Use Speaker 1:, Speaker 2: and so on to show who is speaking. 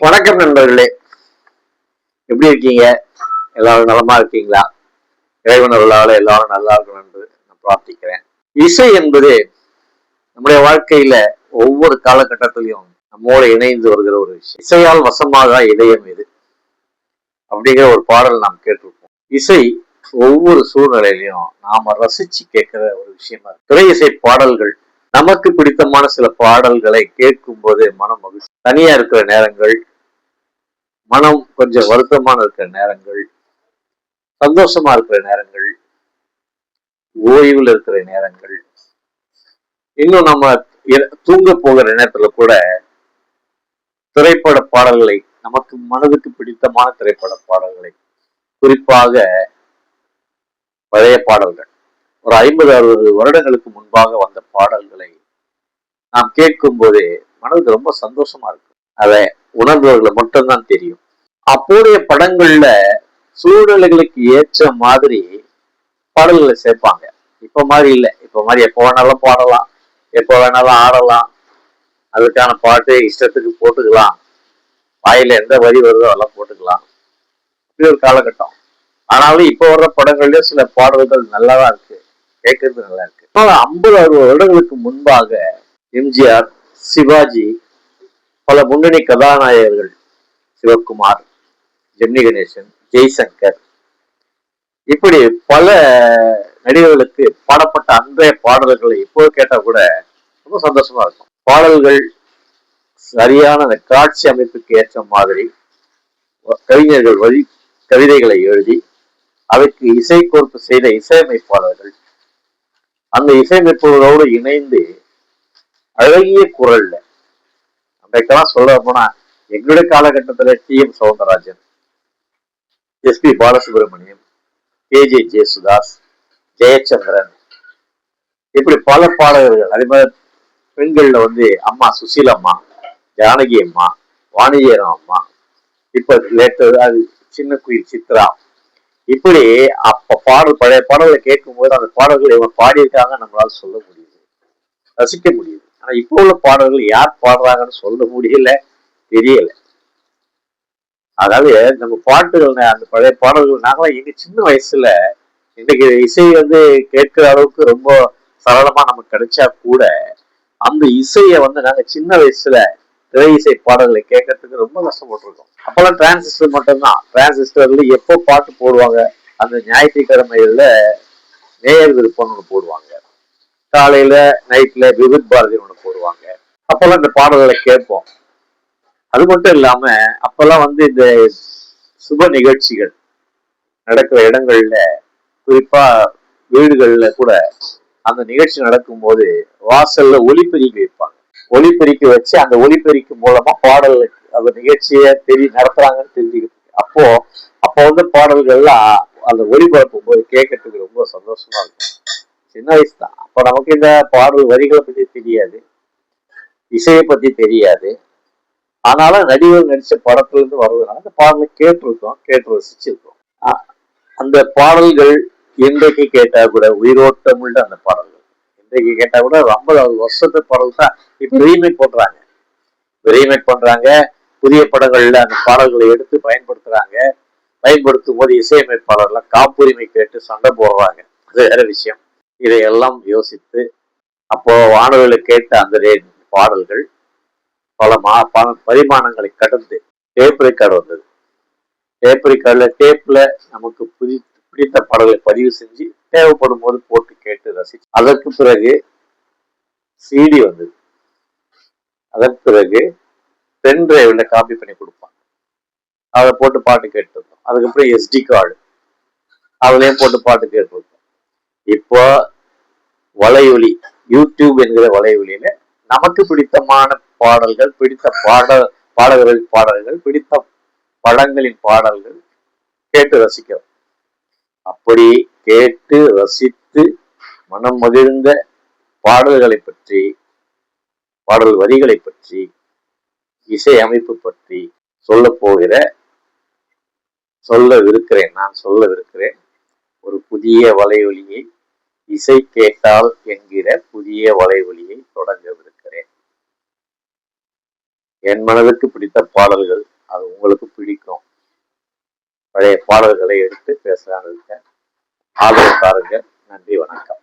Speaker 1: வணக்கம் நண்பர்களே. எப்படி இருக்கீங்க? எல்லாரும் நலமா இருக்கீங்களா? இறைவனர்களால் எல்லாரும் நல்லா இருக்கணும் என்று நான் பிரார்த்திக்கிறேன். இசை என்பது நம்முடைய வாழ்க்கையில ஒவ்வொரு காலகட்டத்திலையும் நம்மோடு இணைந்து வருகிற ஒரு விஷயம். இசையால் வசமாக இதயம் இது. அப்படிங்கிற ஒரு பாடல் நாம் கேட்டிருப்போம். இசை ஒவ்வொரு சூழ்நிலையிலையும் நாம ரசிச்சு கேட்கிற ஒரு விஷயமா இருக்கு. திரை இசை பாடல்கள் நமக்கு பிடித்தமான சில பாடல்களை கேட்கும் போது மனம் மகிழ்ச்சி. தனியா இருக்கிற நேரங்கள் மனம் கொஞ்சம் வருத்தமான இருக்கிற நேரங்கள் சந்தோஷமா இருக்கிற நேரங்கள் ஓய்வில் இருக்கிற நேரங்கள். இன்னும் நம்ம தூங்க போகிற நேரத்துல கூட திரைப்பட பாடல்களை நமக்கு மனதுக்கு பிடித்தமான திரைப்பட பாடல்களை குறிப்பாக பழைய பாடல்கள். ஒரு ஐம்பது அறுபது வருடங்களுக்கு முன்பாக வந்த பாடல்களை நாம் கேட்கும் போதே மனதுக்கு ரொம்ப சந்தோஷமா இருக்கு அதை உணர்ந்தவர்களை மட்டும்தான் தெரியும். அப்போதைய படங்கள்ல சூழ்நிலைகளுக்கு ஏற்ற மாதிரி பாடல்களை சேர்ப்பாங்க. இப்ப மாதிரி இல்லை. இப்ப மாதிரி எப்போ வேணாலும் பாடலாம். எப்போ வேணாலும் ஆடலாம். அதுக்கான பாட்டு இஷ்டத்துக்கு போட்டுக்கலாம். வாயில எந்த வரி வருதோ அதெல்லாம் போட்டுக்கலாம். இப்படி ஒரு காலகட்டம். ஆனாலும் இப்போ வர்ற படங்கள்லயும் சில பாடல்கள் நல்லாதான் இருக்கு. கேட்கறது நல்லா இருக்கு. ஐம்பது அறுபது வருடங்களுக்கு முன்பாக எம்ஜிஆர் சிவாஜி பல முன்னணி கதாநாயகர்கள் சிவகுமார் ஜெமினி கணேசன் ஜெய்சங்கர். இப்படி பல நடிகர்களுக்கு பாடப்பட்ட அன்றைய பாடல்களை இப்போ கேட்டா கூட ரொம்ப சந்தோஷமா இருக்கும். பாடல்கள் சரியான அந்த காட்சி அமைப்புக்கு ஏற்ற மாதிரி கவிஞர்கள் வழி கவிதைகளை எழுதி அதற்கு இசை கோர்ப்பு செய்த இசையமைப்பாளர்கள் அந்த இசையமைப்பாளரோடு இணைந்து அழகிய குரல்ல அன்றைக்கெல்லாம் சொல்ல போனா எங்களுடைய காலகட்டத்துல T M Soundararajan S P Balasubrahmanyam K J Yesudas Jayachandran. இப்படி பல பாடகர்கள் அதே மாதிரி பெண்கள்ல வந்து அம்மா சுசீலம்மா ஜானகி அம்மா வாணிஜேரம் அம்மா இப்ப லேட்டர் அது சின்ன குயில் சித்ரா. இப்படி அப்ப பாடல் பழைய பாடல்களை கேட்கும் போது அந்த பாடல்கள் இவங்க பாடியிருக்காங்க நம்மளால சொல்ல முடியுது. ரசிக்க முடியுது. ஆனா இப்போ உள்ள பாடல்கள் யார் பாடுறாங்கன்னு சொல்ல முடியல தெரியல. அதாவது நம்ம பாட்டுகள் அந்த பழைய பாடல்கள் நாங்களாம் எங்க சின்ன வயசுல இன்னைக்கு இசை வந்து கேட்கிற அளவுக்கு ரொம்ப சரளமா நமக்கு கிடைச்சா கூட அந்த இசையை வந்து நாங்க சின்ன வயசுல திரை இசை பாடல்களை கேட்கறதுக்கு ரொம்ப கஷ்டப்பட்டிருக்கோம். அப்பெல்லாம் டிரான்சிஸ்டர் மட்டும்தான். டிரான்சிஸ்டர்ல எப்போ பாட்டு போடுவாங்க அந்த ஞாயிற்றுக்கிழமைகள்ல நேயர் விருப்பம் ஒன்று போடுவாங்க. காலையில நைட்ல விவித் பாரதி ஒன்று போடுவாங்க. அப்பெல்லாம் இந்த பாடல்களை கேட்போம். அது மட்டும் இல்லாம அப்பெல்லாம் வந்து இந்த சுப நிகழ்ச்சிகள் நடக்கிற இடங்கள்ல குறிப்பா வீடுகள்ல கூட அந்த நிகழ்ச்சி நடக்கும்போது வாசல்ல ஒலிப்பெருக்கி வைப்பாங்க. ஒலிப்பெருக்கி வச்சு அந்த ஒலிபெருக்கி மூலமா பாடல் அந்த நிகழ்ச்சியை தெரி நடத்துறாங்கன்னு தெரிஞ்சுக்கிட்டு அப்போ அப்போ வந்து பாடல்கள்லாம் அந்த ஒளிபரப்பும் போது கேட்கறதுக்கு ரொம்ப சந்தோஷமா இருக்கும். சின்ன வயசு தான் அப்போ நமக்கு இந்த பாடல் வரிகளை பத்தி தெரியாது. இசையை பத்தி தெரியாது. ஆனாலும் நடிகர் நடிச்ச படத்துல இருந்து வர்றதுனால அந்த பாடலை கேட்டிருக்கோம் கேட்டு ரசிச்சிருக்கோம். அந்த பாடல்கள் இன்றைக்கு கேட்டா கூட உயிரோட்டமுள்ள அந்த பாடல்கள். இன்றைக்கு கேட்டா கூட ஐம்பதாவது வருஷத்து பாடல் தான் இப்ப ரீமேக் பண்றாங்க. ரீமேக் பண்றாங்க புதிய படங்கள்ல அந்த பாடல்களை எடுத்து பயன்படுத்துறாங்க. பயன்படுத்தும் போது இசையமைப்பாளர்லாம் காப்புரிமை கேட்டு சண்டை போடுறாங்க. அது வேற விஷயம். இதையெல்லாம் யோசித்து அப்போ வானவர்களை கேட்ட அந்த பாடல்கள் பல மா பல பரிமாணங்களை கடந்து டேப் ரெக்கார்டு வந்தது. டேப் ரெக்கார்டில் டேப்ல நமக்கு புதி பிடித்த பாடல்களை பதிவு செஞ்சு தேவைப்படும் போது போட்டு கேட்டு ரசிச்சு அதற்கு பிறகு சிடி வந்தது. அதற்கு பிறகு பென் டிரைவில் காப்பி பண்ணி கொடுப்பாங்க. அதை போட்டு பாட்டு கேட்டுருந்தோம் அதுக்கப்புறம் எஸ்டி கார்டு அதுலேயும் போட்டு பாட்டு கேட்டுருந்தோம் இப்போ வலையொலி யூடியூப் என்கிற வலையொலியில நமக்கு பிடித்தமான பாடல்கள் பிடித்த பாட பாடகர்கள் பாடல்கள் பிடித்த படங்களின் பாடல்கள் கேட்டு ரசிக்கிறோம். அப்படி கேட்டு ரசித்து மனம் மகிழ்ந்த பாடல்களை பற்றி பாடல் வரிகளை பற்றி இசை அமைப்பு பற்றி சொல்ல போகிற சொல்லவிருக்கிறேன் நான் சொல்லவிருக்கிறேன். ஒரு புதிய வலைவலியை இசை கேட்டால் என்கிற புதிய வலைவலியை தொடங்கவிருக்கிறேன் என் மனதுக்கு பிடித்த பாடல்கள் அது உங்களுக்கு பிடிக்கும். பழைய பாடல்களை எடுத்து பேசுகிறாங்க ஆதரவு தாருங்க நன்றி வணக்கம்.